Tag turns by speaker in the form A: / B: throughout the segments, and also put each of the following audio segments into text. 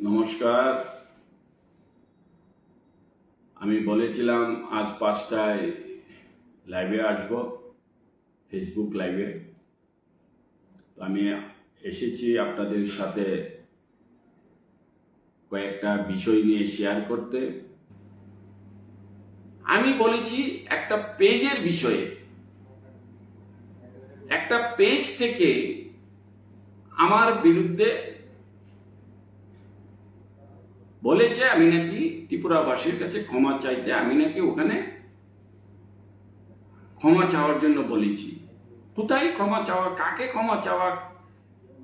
A: নমস্কার। আমি বলেছিলাম আজ পাঁচটায় লাইভে আসব ফেসবুক লাইভে আমি এসেছি আপনাদের সাথে কয়েকটা বিষয় নিয়ে শেয়ার করতে। আমি বলেছি একটা পেজের বিষয়ে। একটা পেজ থেকে আমার বিরুদ্ধে বলেছে আমি নাকি ত্রিপুরাবাসীর কাছে ক্ষমা চাইতে, আমি নাকি ওখানে ক্ষমা চাওয়ার জন্য বলেছি। কোথায় ক্ষমা চাওয়া? কাকে ক্ষমা চাওয়া?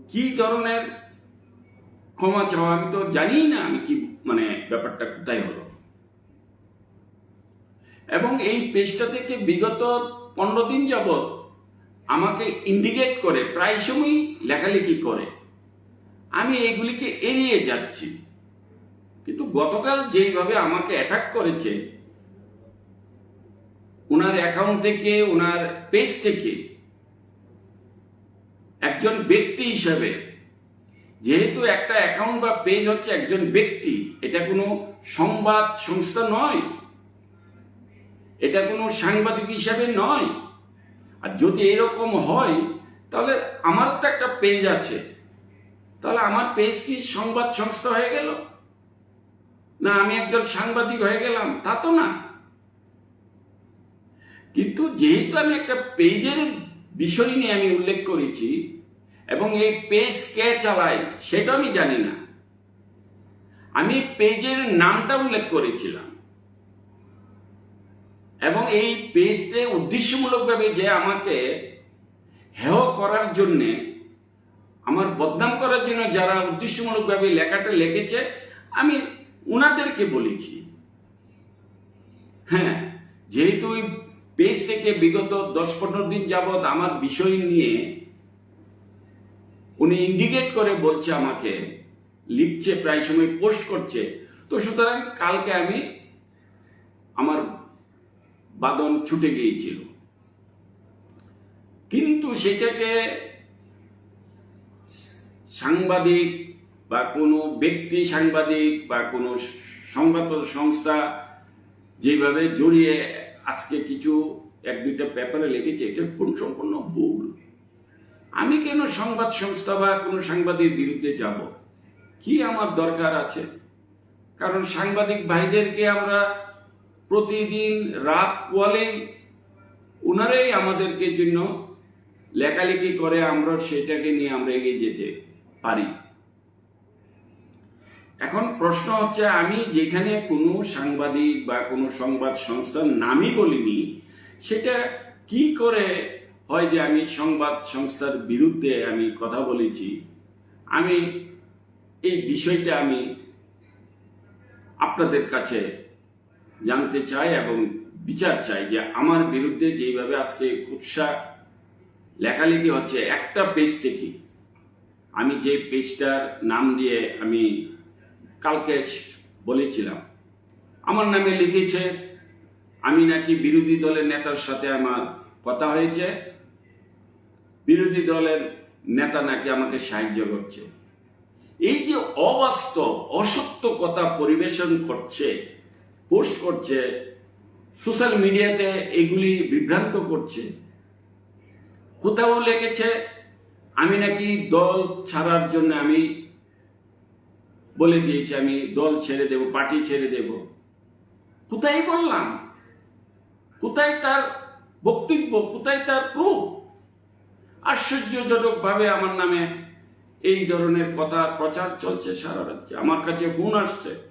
A: কি ধরনের ক্ষমা চাওয়া? আমি তো জানি না আমি কি মানে ব্যাপারটা কোথায় হলো। এবং এই পেজটা থেকে বিগত পনেরো দিন যাবৎ আমাকে ইন্ডিকেট করে, প্রায় সময়ই লেখালেখি করে। আমি এইগুলিকে এড়িয়ে যাচ্ছি। কিন্তু গতকাল যেইভাবে আমাকে অ্যাটাক করেছে ওনার অ্যাকাউন্ট থেকে ওনার পেজ থেকে, একজন ব্যক্তি হিসাবে, যেহেতু একটা অ্যাকাউন্ট বা পেজ হচ্ছে একজন ব্যক্তি, এটা কোনো সংবাদ সংস্থা নয়। এটা কোনো সাংবাদিক হিসাবে নয়। আর যদি এরকম হয়, তাহলে আমার তো একটা পেজ আছে। তাহলে আমার পেজ কি সংবাদ সংস্থা হয়ে গেল? না, আমি একজন সাংবাদিক হয়ে গেলাম, তা তো না। কিন্তু যেহেতু আমি একটা পেজের বিষয় নিয়ে আমি উল্লেখ করেছি, এবং এই পেজ কে চালায়, সেটা আমি জানি না। আমি পেজের নামটা উল্লেখ করেছিলাম। এবং এই পেজতে উদ্দেশ্যমূলকভাবে যে আমাকে হেয় করার জন্যে, আমার বদনাম করার জন্য যারা উদ্দেশ্যমূলকভাবে লেখাটা লিখেছে, আমি উনাদেরকে বলেছি। হ্যাঁ যেহেতু ওই পেজ থেকে বিগত দশ পনেরো দিন যাবৎ আমার বিষয় নিয়ে উনি ইন্ডিকেট করে বলছে আমাকে, লিখছে, প্রায় সময় পোস্ট করছে। তো সুতরাং কালকে আমি আমার বাদন ছুটে গিয়েছিল। কিন্তু সেটাকে সাংবাদিক বা কোনো ব্যক্তি সাংবাদিক বা কোনো সংবাদপত্র সংস্থা যেভাবে জড়িয়ে আজকে কিছু এক দুইটা পেপারে লেগেছে এটা কোন সম্পূর্ণ ভুল। আমি কেন সংবাদ সংস্থা বা কোনো সাংবাদিক বিরুদ্ধে যাব? কি আমার দরকার আছে? কারণ সাংবাদিক ভাইদেরকে আমরা প্রতিদিন রাত পোয়ালেই ওনারাই আমাদেরকে জন্য লেখালেখি করে, আমরা সেটাকে নিয়ে আমরা এগিয়ে যেতে পারি। এখন প্রশ্ন হচ্ছে, আমি যেখানে কোনো সাংবাদিক বা কোনো সংবাদ সংস্থার নামই বলিনি, সেটা কি করে হয় যে আমি সংবাদ সংস্থার বিরুদ্ধে আমি কথা বলেছি? আমি এই বিষয়টা আমি আপনাদের কাছে জানতে চাই এবং বিচার চাই যে আমার বিরুদ্ধে যেভাবে আজকে উৎসাহ লেখালেখি হচ্ছে, একটা পেজ থেকে আমি যে পেজটার নাম দিয়ে আমি কালকে বলেছিলাম। আমার নামে লিখেছে, আমি নাকি বিরোধী দলের নেতার সাথে আমার কথা হয়েছে। বিরোধী দলের নেতা নাকি আমাকে সাহায্য করছে। এই যে অবাস্তব, অসত্য কথা পরিবেশন করছে, পোস্ট করছে, সোশ্যাল মিডিয়াতে এগুলি বিভ্রান্ত করছে। কোথাও লিখেছে, আমি নাকি দল ছাড়ার জন্য আমি বলে দিয়েছি, আমি দল ছেড়ে দেব, পার্টি ছেড়ে দেব। কোথায় করলাম? কোথায় তার বক্তব্য? কোথায় তার প্রুফ? আশ্চর্যজনক ভাবে আমার নামে এই ধরনের কথা প্রচার চলছে সারা রাজ্যে। আমার কাছে ফোন আসছে।